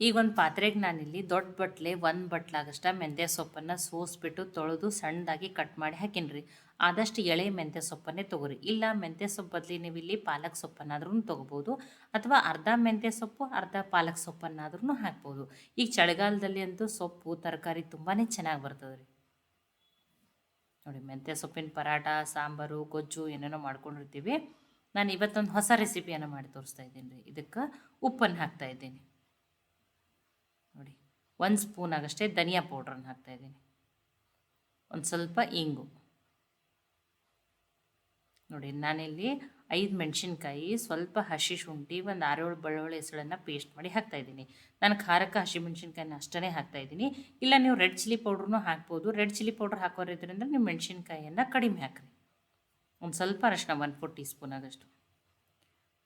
ಈಗ ಒಂದು ಪಾತ್ರೆಗೆ ನಾನಿಲ್ಲಿ ದೊಡ್ಡ ಬಟ್ಲೆ, ಒಂದು ಬಟ್ಲಾಗಷ್ಟ ಮೆಂತ್ಯ ಸೊಪ್ಪನ್ನು ಸೋಸ್ಬಿಟ್ಟು ತೊಳೆದು ಸಣ್ಣದಾಗಿ ಕಟ್ ಮಾಡಿ ಹಾಕಿನ್ರಿ. ಆದಷ್ಟು ಎಳೆ ಮೆಂತ್ಯ ಸೊಪ್ಪನ್ನೇ ತೊಗೊರಿ. ಇಲ್ಲ ಮೆಂತ್ಯ ಸೊಪ್ಪು ಬದಲಿ ನೀವು ಇಲ್ಲಿ ಪಾಲಕ್ ಸೊಪ್ಪನ್ನಾದ್ರೂ ತೊಗೋಬೋದು ಅಥವಾ ಅರ್ಧ ಮೆಂತ್ಯ ಸೊಪ್ಪು, ಅರ್ಧ ಪಾಲಕ್ ಸೊಪ್ಪನ್ನಾದ್ರೂ ಹಾಕ್ಬೋದು ಈಗ ಚಳಿಗಾಲದಲ್ಲಿ ಅಂತೂ ಸೊಪ್ಪು, ತರಕಾರಿ ತುಂಬಾ ಚೆನ್ನಾಗಿ ಬರ್ತದೆ ರೀ ನೋಡಿ ಮೆಂತ್ಯ ಸೊಪ್ಪಿನ ಪರಾಟ, ಸಾಂಬಾರು, ಗೊಜ್ಜು ಏನೇನೋ ಮಾಡ್ಕೊಂಡಿರ್ತೀವಿ. ನಾನು ಇವತ್ತೊಂದು ಹೊಸ ರೆಸಿಪಿಯನ್ನು ಮಾಡಿ ತೋರಿಸ್ತಾ ಇದ್ದೀನಿ ರೀ. ಇದಕ್ಕೆ ಉಪ್ಪನ್ನು ಹಾಕ್ತಾ ಇದ್ದೀನಿ. ಒಂದು ಸ್ಪೂನ್ ಆಗಷ್ಟೇ ಧನಿಯಾ ಪೌಡ್ರನ್ನು ಹಾಕ್ತಾಯಿದ್ದೀನಿ ಒಂದು ಸ್ವಲ್ಪ ಇಂಗು. ನೋಡಿ, ನಾನಿಲ್ಲಿ ಐದು ಮೆಣಸಿನ್ಕಾಯಿ, ಸ್ವಲ್ಪ ಹಸಿ ಶುಂಠಿ, ಒಂದು ಆರೇಳು ಬೆಳ್ಳುಳ್ಳಿ ಹೆಸಳನ್ನು ಪೇಸ್ಟ್ ಮಾಡಿ ಹಾಕ್ತಾಯಿದ್ದೀನಿ ನಾನು ಖಾರಕ್ಕೆ ಹಸಿ ಮೆಣಸಿನ್ಕಾಯಿನ ಅಷ್ಟೇ ಹಾಕ್ತಾಯಿದ್ದೀನಿ ಇಲ್ಲ, ನೀವು ರೆಡ್ ಚಿಲ್ಲಿ ಪೌಡ್ರೂ ಹಾಕ್ಬೋದು. ರೆಡ್ ಚಿಲ್ಲಿ ಪೌಡ್ರ್ ಹಾಕೋರಿದ್ರಿಂದ ನೀವು ಮೆಣಸಿನ್ಕಾಯಿಯನ್ನು ಕಡಿಮೆ ಹಾಕ್ರಿ. ಒಂದು ಸ್ವಲ್ಪ ಅರಶಿನ ಒನ್ ಫೋರ್ ಟೀ ಸ್ಪೂನ್ ಆಗಷ್ಟು.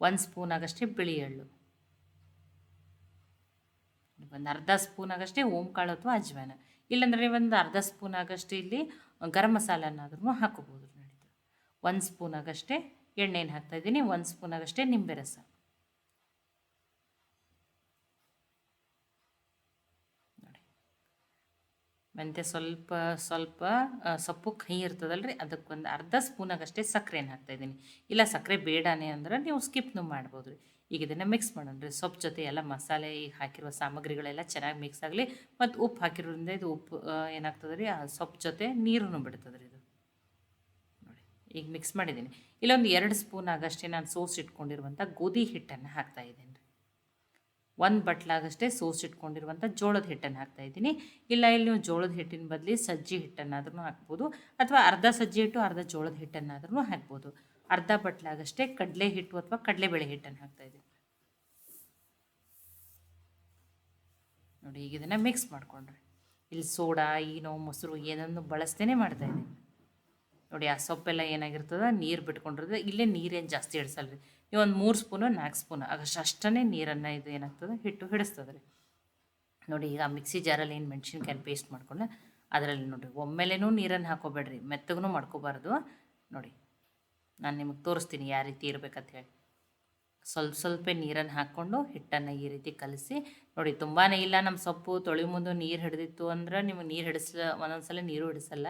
ಒಂದು ಸ್ಪೂನ್ ಆಗಷ್ಟೇ ಬಿಳಿ ಎಳ್ಳು. ಒಂದು ಅರ್ಧ ಸ್ಪೂನ್ ಆಗಷ್ಟೇ ಓಂಕಾಳು ಅಥವಾ ಅಜ್ವಾನ. ಇಲ್ಲಾಂದರೆ ಒಂದು ಅರ್ಧ ಸ್ಪೂನ್ ಆಗಷ್ಟೇ ಇಲ್ಲಿ ಗರಂ ಮಸಾಲನಾದ್ರೂ ಹಾಕೋಬೋದು ನಡೀತು ಒಂದು ಸ್ಪೂನ್ ಆಗಷ್ಟೇ ಎಣ್ಣೆನ ಹಾಕ್ತಾಯಿದ್ದೀನಿ ಒಂದು ಸ್ಪೂನ್ ಆಗಷ್ಟೇ ನಿಂಬೆ ರಸ. ನೋಡಿ. ಮೆಂತ್ಯ ಸ್ವಲ್ಪ ಸ್ವಲ್ಪ ಸೊಪ್ಪು ಕಹಿ ರೀ ಅದಕ್ಕೊಂದು ಅರ್ಧ ಸ್ಪೂನಾಗಷ್ಟೇ ಸಕ್ಕರೆನ ಹಾಕ್ತಾಯಿದ್ದೀನಿ ಇಲ್ಲ ಸಕ್ಕರೆ ಬೇಡನೇ ಅಂದ್ರೆ ನೀವು ಸ್ಕಿಪ್ನು ಮಾಡ್ಬೋದು ರೀ ಈಗ ಇದನ್ನು ಮಿಕ್ಸ್ ಮಾಡೋಣ ರೀ. ಸೊಪ್ಪು ಜೊತೆ ಎಲ್ಲ ಮಸಾಲೆ ಈಗ ಹಾಕಿರುವ ಸಾಮಗ್ರಿಗಳೆಲ್ಲ ಚೆನ್ನಾಗಿ ಮಿಕ್ಸ್ ಆಗಲಿ ಮತ್ತು ಉಪ್ಪು ಹಾಕಿರೋದ್ರಿಂದ ಇದು ಉಪ್ಪು ಏನಾಗ್ತದೆ ರೀ, ಆ ಸೊಪ್ಪು ಜೊತೆ ನೀರನ್ನು ಬಿಡ್ತದೆ ರೀ ಇದು. ನೋಡಿ, ಈಗ ಮಿಕ್ಸ್ ಮಾಡಿದ್ದೀನಿ. ಇಲ್ಲೊಂದು ಎರಡು ಸ್ಪೂನ್ ಆಗಷ್ಟೇ ನಾನು ಸೋಸ್ ಇಟ್ಕೊಂಡಿರುವಂಥ ಗೋಧಿ ಹಿಟ್ಟನ್ನು ಹಾಕ್ತಾ ಇದ್ದೀನಿ ರೀ. ಒಂದು ಬಟ್ಲಾಗಷ್ಟೇ ಸೋಸ್ ಇಟ್ಕೊಂಡಿರುವಂಥ ಜೋಳದ ಹಿಟ್ಟನ್ನು ಹಾಕ್ತಾ ಇದ್ದೀನಿ. ಇಲ್ಲ, ಇಲ್ಲಿ ನೀವು ಜೋಳದ ಹಿಟ್ಟಿನ ಬದಲಿ ಸಜ್ಜಿ ಹಿಟ್ಟನ್ನಾದ್ರೂ ಹಾಕ್ಬೋದು. ಅಥವಾ ಅರ್ಧ ಸಜ್ಜಿ ಹಿಟ್ಟು, ಅರ್ಧ ಜೋಳದ ಹಿಟ್ಟನ್ನಾದ್ರೂ ಹಾಕ್ಬೋದು. ಅರ್ಧ ಬಟ್ಲಾಗಷ್ಟೇ ಕಡಲೆ ಹಿಟ್ಟು ಅಥವಾ ಕಡಲೆಬೇಳೆ ಹಿಟ್ಟನ್ನು ಹಾಕ್ತಾಯಿದ್ದೀನಿ ನೋಡಿ, ಈಗ ಇದನ್ನು ಮಿಕ್ಸ್ ಮಾಡಿಕೊಂಡ್ರಿ. ಇಲ್ಲಿ ಸೋಡಾ, ಈನೋ, ಮೊಸರು ಏನನ್ನು ಬಳಸ್ತೇನೆ ಮಾಡ್ತಾಯಿದ್ದೀನಿ ನೋಡಿ, ಆ ಸೊಪ್ಪೆಲ್ಲ ಏನಾಗಿರ್ತದೆ? ನೀರು ಬಿಟ್ಕೊಂಡಿರ್ತದೆ ಇಲ್ಲೇ ನೀರೇನು ಜಾಸ್ತಿ ಹಿಡಿಸಲ್ಲ ರೀ ನೀವು ಒಂದು ಮೂರು ಸ್ಪೂನು, ನಾಲ್ಕು ಸ್ಪೂನು ಆಗಷ್ಟು ಅಷ್ಟೇ ನೀರನ್ನು ಇದು ಏನಾಗ್ತದೆ? ಹಿಟ್ಟು ಹಿಡಿಸ್ತದೆ ರೀ ನೋಡಿ, ಈಗ ಮಿಕ್ಸಿ ಜಾರಲ್ಲಿ ಏನು ಮೆಣಸಿನ್ಕಾಯಿ ಪೇಸ್ಟ್ ಮಾಡ್ಕೊಂಡೆ ಅದರಲ್ಲಿ ನೋಡಿರಿ, ಒಮ್ಮೆಲೆನೂ ನೀರನ್ನು ಹಾಕೋಬೇಡ್ರಿ ಮೆತ್ತಗೂ ಮಾಡ್ಕೋಬಾರ್ದು. ನೋಡಿ ನಾನು ನಿಮಗೆ ತೋರಿಸ್ತೀನಿ ಯಾವ ರೀತಿ ಇರಬೇಕಂತ ಹೇಳಿ. ಸ್ವಲ್ಪ ಸ್ವಲ್ಪ ನೀರನ್ನು ಹಾಕ್ಕೊಂಡು ಹಿಟ್ಟನ್ನು ಈ ರೀತಿ ಕಲಸಿ, ನೋಡಿ ತುಂಬಾ ಇಲ್ಲ ನಮ್ಮ ಸೊಪ್ಪು ತೊಳಿ ಮುಂದೆ ನೀರು ಹಿಡಿದಿತ್ತು ಅಂದ್ರೆ ನಿಮಗೆ ನೀರು ಹಿಡಿಸ ಒಂದೊಂದು ಸಲ ನೀರು ಹಿಡಿಸಲ್ಲ.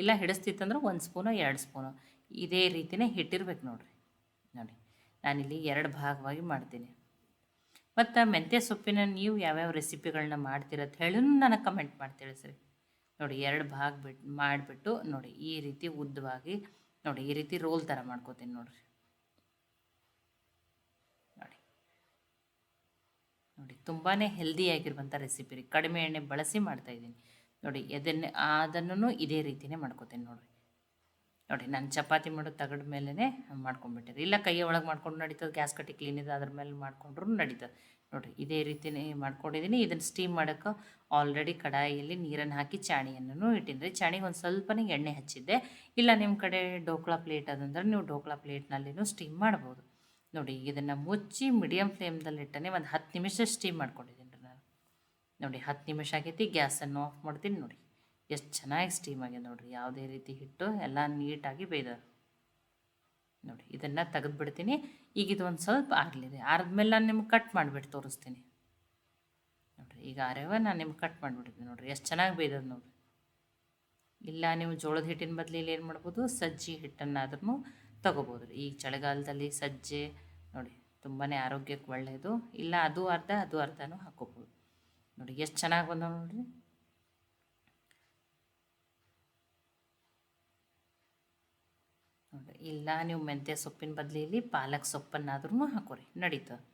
ಇಲ್ಲ ಹಿಡಿಸ್ತಿತ್ತಂದ್ರೆ ಒಂದು ಸ್ಪೂನು, ಎರಡು ಸ್ಪೂನು. ಇದೇ ರೀತಿಯೇ ಹಿಟ್ಟಿರ್ಬೇಕು ನೋಡಿರಿ. ನೋಡಿ, ನಾನಿಲ್ಲಿ ಎರಡು ಭಾಗವಾಗಿ ಮಾಡ್ತೀನಿ. ಮತ್ತು ಮೆಂತ್ಯ ಸೊಪ್ಪಿನ ನೀವು ಯಾವ್ಯಾವ ರೆಸಿಪಿಗಳನ್ನ ಅಂತ ಹೇಳಿ ನನಗೆ ಕಮೆಂಟ್ ಮಾಡಿ ಸರಿ. ನೋಡಿ, ಎರಡು ಭಾಗ ಬಿಟ್ಟು ಮಾಡಿಬಿಟ್ಟು ನೋಡಿ, ಈ ರೀತಿ ಉದ್ದವಾಗಿ ನೋಡಿ, ಈ ರೀತಿ ರೋಲ್ ಥರ ಮಾಡ್ಕೋತೀನಿ ನೋಡಿರಿ. ನೋಡಿ. ನೋಡಿ ತುಂಬಾ ಹೆಲ್ದಿಯಾಗಿರುವಂಥ ರೆಸಿಪಿ ರೀ. ಕಡಿಮೆ ಎಣ್ಣೆ ಬಳಸಿ ಮಾಡ್ತಾಯಿದ್ದೀನಿ ನೋಡಿ ಅದನ್ನು ಅದನ್ನು ಇದೇ ರೀತಿನೇ ಮಾಡ್ಕೋತೀನಿ ನೋಡಿರಿ. ನೋಡಿ, ನಾನು ಚಪಾತಿ ಮಾಡೋದು ತಗಡ ಮೇಲೇ ಮಾಡ್ಕೊಂಡ್ಬಿಟ್ಟಿರಿ ಇಲ್ಲ ಕೈಯ ಒಳಗೆ ಮಾಡ್ಕೊಂಡು ನಡೀತದೆ, ಗ್ಯಾಸ್ ಕಟ್ಟಿ ಕ್ಲೀನ್ ಇದೆ ಅದ್ರ ಮೇಲೆ ಮಾಡ್ಕೊಂಡ್ರು ನಡೀತದೆ. ನೋಡಿರಿ ಇದೇ ರೀತಿಯೇ ಮಾಡ್ಕೊಂಡಿದ್ದೀನಿ. ಇದನ್ನು ಸ್ಟೀಮ್ ಮಾಡೋಕ್ಕೆ ಆಲ್ರೆಡಿ ಕಡಾಯಿಯಲ್ಲಿ ನೀರನ್ನು ಹಾಕಿ ಚಾಣಿಯನ್ನು ಇಟ್ಟಿನಿ ಚಾಣಿಗೆ ಒಂದು ಸ್ವಲ್ಪನೇ ಎಣ್ಣೆ ಹಚ್ಚಿದ್ದೆ. ಇಲ್ಲ ನಿಮ್ಮ ಕಡೆ ಡೋಕ್ಲಾ ಪ್ಲೇಟ್ ಅದಂದ್ರೆ ನೀವು ಡೋಕ್ಲಾ ಪ್ಲೇಟ್ನಲ್ಲಿನೂ ಸ್ಟೀಮ್ ಮಾಡ್ಬೋದು. ನೋಡಿ, ಇದನ್ನು ಮುಚ್ಚಿ ಮೀಡಿಯಮ್ ಫ್ಲೇಮ್ದಲ್ಲಿ ಇಟ್ಟನೆ ಒಂದು ಹತ್ತು ನಿಮಿಷ ಸ್ಟೀಮ್ ಮಾಡ್ಕೊಂಡಿದ್ದೀನಿ ರೀ ನಾನು. ನೋಡಿ, ಹತ್ತು ನಿಮಿಷ ಆಗೈತಿ ಗ್ಯಾಸನ್ನು ಆಫ್ ಮಾಡ್ತೀನಿ ನೋಡಿ. ಎಷ್ಟು ಚೆನ್ನಾಗಿ ಸ್ಟೀಮ್ ಆಗಿದೆ ನೋಡಿರಿ. ಯಾವುದೇ ರೀತಿ ಹಿಟ್ಟು ಎಲ್ಲ ನೀಟಾಗಿ ಬೇಯ್ದ ನೋಡಿ ಇದನ್ನು ತೆಗೆದುಬಿಡ್ತೀನಿ. ಈಗ ಒಂದು ಸ್ವಲ್ಪ ಆರಲಿದೆ. ಆರಿದ್ಮೇಲೆ ನಾನು ನಿಮ್ಗೆ ಕಟ್ ಮಾಡಿಬಿಟ್ಟು ತೋರಿಸ್ತೀನಿ. ನೋಡಿರಿ, ಈಗ ಆರ್ಯವ ನಾನು ನಿಮ್ಗೆ ಕಟ್ ಮಾಡಿಬಿಡ್ತೀನಿ ನೋಡಿರಿ. ಎಷ್ಟು ಚೆನ್ನಾಗಿ ಬೇಯ್ದದ ನೋಡಿರಿ. ಇಲ್ಲ, ನೀವು ಜೋಳದ ಹಿಟ್ಟಿನ ಬದಲಿಲಿ ಏನು ಮಾಡ್ಬೋದು? ಸಜ್ಜಿ ಹಿಟ್ಟನ್ನಾದ್ರೂ ತೊಗೋಬೋದು ರೀ. ಈಗ ಚಳಿಗಾಲದಲ್ಲಿ ಸಜ್ಜೆ, ನೋಡಿ ತುಂಬಾ ಆರೋಗ್ಯಕ್ಕೆ ಒಳ್ಳೆಯದು ಇಲ್ಲ, ಅದು ಅರ್ಧ, ಅದು ಅರ್ಧನೂ ಹಾಕೋಬೋದು. ನೋಡಿ, ಎಷ್ಟು ಚೆನ್ನಾಗಿ ಬಂದವ ನೋಡಿರಿ ನೋಡಿ ಇಲ್ಲ, ನೀವು ಮೆಂತ್ಯ ಸೊಪ್ಪಿನ ಬದಲಿಲಿ ಪಾಲಕ್ ಸೊಪ್ಪನ್ನಾದ್ರೂ ಹಾಕೋರಿ ನಡೀತದೆ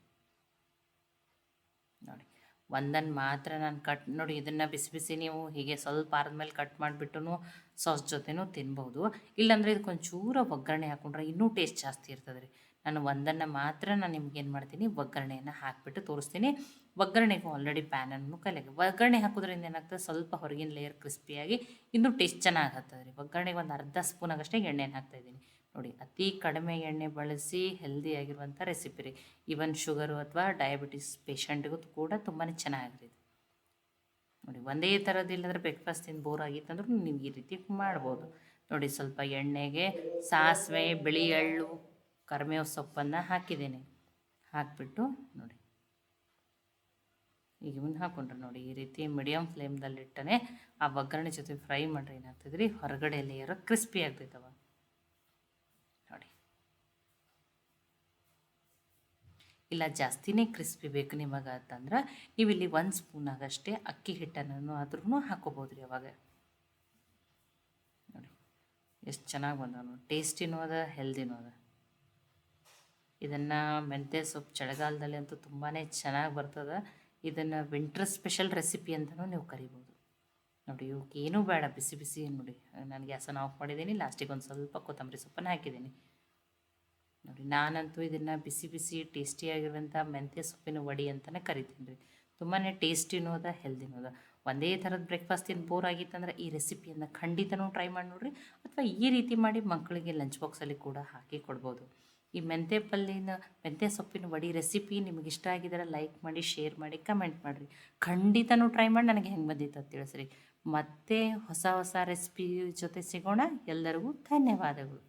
ನೋಡಿ ಒಂದನ್ನು ಮಾತ್ರ ನಾನು ಕಟ್, ನೋಡಿ, ಇದನ್ನು ಬಿಸಿ ಬಿಸಿ ನೀವು ಹೀಗೆ ಸ್ವಲ್ಪ ಆದ್ಮೇಲೆ ಕಟ್ ಮಾಡಿಬಿಟ್ಟು ಸಾಸ್ ಜೊತೆನೂ ತಿನ್ಬೋದು. ಇಲ್ಲಾಂದರೆ ಇದಕ್ಕೊಂಚೂರ ಒಗ್ಗರಣೆ ಹಾಕೊಂಡ್ರೆ ಇನ್ನೂ ಟೇಸ್ಟ್ ಜಾಸ್ತಿ ಇರ್ತದೆ ರೀ ನಾನು ಒಂದನ್ನು ಮಾತ್ರ ನಾನು ನಿಮ್ಗೇನು ಮಾಡ್ತೀನಿ, ಒಗ್ಗರಣೆಯನ್ನು ಹಾಕಿಬಿಟ್ಟು ತೋರಿಸ್ತೀನಿ. ಒಗ್ಗರಣೆಗೂ ಆಲ್ರೆಡಿ ಪ್ಯಾನನ್ನು ಕಲೆಗೆ. ಒಗ್ಗರಣೆ ಹಾಕೋದ್ರಿಂದ ಏನಾಗ್ತದೆ? ಸ್ವಲ್ಪ ಹೊರಗಿನ ಲೇಯರ್ ಕ್ರಿಸ್ಪಿಯಾಗಿ ಇನ್ನೂ ಟೇಸ್ಟ್ ಚೆನ್ನಾಗಿ ರೀ. ಒಗ್ಗರಣೆಗೆ ಒಂದು ಅರ್ಧ ಸ್ಪೂನ್ ಆಗಷ್ಟೇ ಹಾಕ್ತಾ ಇದ್ದೀನಿ. ನೋಡಿ, ಅತಿ ಕಡಿಮೆ ಎಣ್ಣೆ ಬಳಸಿ ಹೆಲ್ದಿಯಾಗಿರುವಂಥ ರೆಸಿಪಿ ರೀ. ಈವನ್ ಶುಗರು ಅಥವಾ ಡಯಾಬಿಟಿಸ್ ಪೇಷಂಟ್ಗೂ ಕೂಡ ತುಂಬಾ ಚೆನ್ನಾಗಿರುತ್ತೆ ನೋಡಿ, ಒಂದೇ ಥರದ್ದು ಬ್ರೇಕ್ಫಾಸ್ಟ್ ತಿಂದು ಬೋರ್ ಆಗಿತ್ತಂದ್ರೂ ನೀವು ಈ ರೀತಿ ಮಾಡ್ಬೋದು. ನೋಡಿ, ಸ್ವಲ್ಪ ಎಣ್ಣೆಗೆ ಸಾಸಿವೆ, ಬಿಳಿ ಎಳ್ಳು ಕರಿಬೇವು ಸೊಪ್ಪನ್ನು ಹಾಕಿದ್ದೇನೆ. ಹಾಕಿಬಿಟ್ಟು ನೋಡಿ. ಈಗ ಇವನ್ನ ಹಾಕೊಂಡ್ರೆ ನೋಡಿ, ಈ ರೀತಿ ಮೀಡಿಯಮ್ ಫ್ಲೇಮ್ದಲ್ಲಿಟ್ಟನೆ ಆ ಒಗ್ಗರಣೆ ಜೊತೆ ಫ್ರೈ ಮಾಡ್ರೆ ಏನಾಗ್ತಿದ್ರಿ? ಹೊರಗಡೆ ಲೇಯರ್ ಕ್ರಿಸ್ಪಿ ಆಗ್ತೈತವ. ನೋಡಿ. ಇಲ್ಲ, ಜಾಸ್ತಿನೇ ಕ್ರಿಸ್ಪಿ ಬೇಕು ನಿಮಗೆ ಅಂತಂದ್ರೆ ನೀವು ಇಲ್ಲಿ ಒಂದು ಸ್ಪೂನ್ ಆಗಷ್ಟೇ ಅಕ್ಕಿ ಹಿಟ್ಟನ್ನು ಆದ್ರೂ ಹಾಕೋಬೋದು ರೀ ಅವಾಗ. ನೋಡಿ. ಎಷ್ಟು ಚೆನ್ನಾಗಿ ಬಂದವ ನೋಡಿ. ಟೇಸ್ಟಿನೂ ಅದ ಹೆಲ್ದಿನೂ ಅದ. ಇದನ್ನು ಮೆಂತ್ಯ ಸೊಪ್ಪು ಚಳಿಗಾಲದಲ್ಲಿ ಅಂತೂ ತುಂಬಾ ಚೆನ್ನಾಗಿ ಬರ್ತದೆ. ಇದನ್ನು ವಿಂಟರ್ ಸ್ಪೆಷಲ್ ರೆಸಿಪಿ ಅಂತಲೂ ನೀವು ಕರಿಬೋದು. ನೋಡಿ ಇವಕ್ಕೆ ಏನೂ ಬೇಡ, ಬಿಸಿ ಬಿಸಿ ನೋಡಿ. ನಾನು ಗ್ಯಾಸನ್ನು ಆಫ್ ಮಾಡಿದ್ದೀನಿ ಲಾಸ್ಟಿಗೆ ಒಂದು ಸ್ವಲ್ಪ ಕೊತ್ತಂಬರಿ ಸೊಪ್ಪನ್ನು ಹಾಕಿದ್ದೀನಿ. ನೋಡಿ, ನಾನಂತೂ ಇದನ್ನು ಬಿಸಿ ಬಿಸಿ ಟೇಸ್ಟಿಯಾಗಿರುವಂಥ ಮೆಂತ್ಯ ಸೊಪ್ಪಿನ ವಡಿ ಅಂತಲೇ ಕರಿತೀನಿ ರೀ. ತುಂಬಾ ಟೇಸ್ಟಿನೂ ಅದ ಹೆಲ್ದಿನೂ ಅದ ಒಂದೇ ಥರದ ಬ್ರೇಕ್ಫಾಸ್ಟ್ ಏನು ಬೋರ್ ಆಗಿತ್ತಂದ್ರೆ ಈ ರೆಸಿಪಿಯನ್ನು ಖಂಡಿತನೂ ಟ್ರೈ ಮಾಡಿ ನೋಡಿರಿ. ಅಥವಾ ಈ ರೀತಿ ಮಾಡಿ ಮಕ್ಕಳಿಗೆ ಲಂಚ್ ಬಾಕ್ಸಲ್ಲಿ ಕೂಡ ಹಾಕಿ ಕೊಡ್ಬೋದು. ಈ ಮೆಂತೆ ಪಲ್ಲಿನ ಮೆಂತೆ ಸೊಪ್ಪಿನ ವಡಿ ರೆಸಿಪಿ ನಿಮಗೆ ಇಷ್ಟ ಆಗಿದ್ರೆ ಲೈಕ್ ಮಾಡಿ ಶೇರ್ ಮಾಡಿ ಕಮೆಂಟ್ ಮಾಡಿರಿ. ಖಂಡಿತನೂ ಟ್ರೈ ಮಾಡಿ ನನಗೆ ಹೆಂಗೆ ಬಂದಿತ್ತು ಅಂತ ತಿಳಿಸ್ರಿ. ಮತ್ತೆ ಹೊಸ ಹೊಸ ರೆಸಿಪಿ ಜೊತೆ ಸಿಗೋಣ. ಎಲ್ಲರಿಗೂ ಧನ್ಯವಾದಗಳು.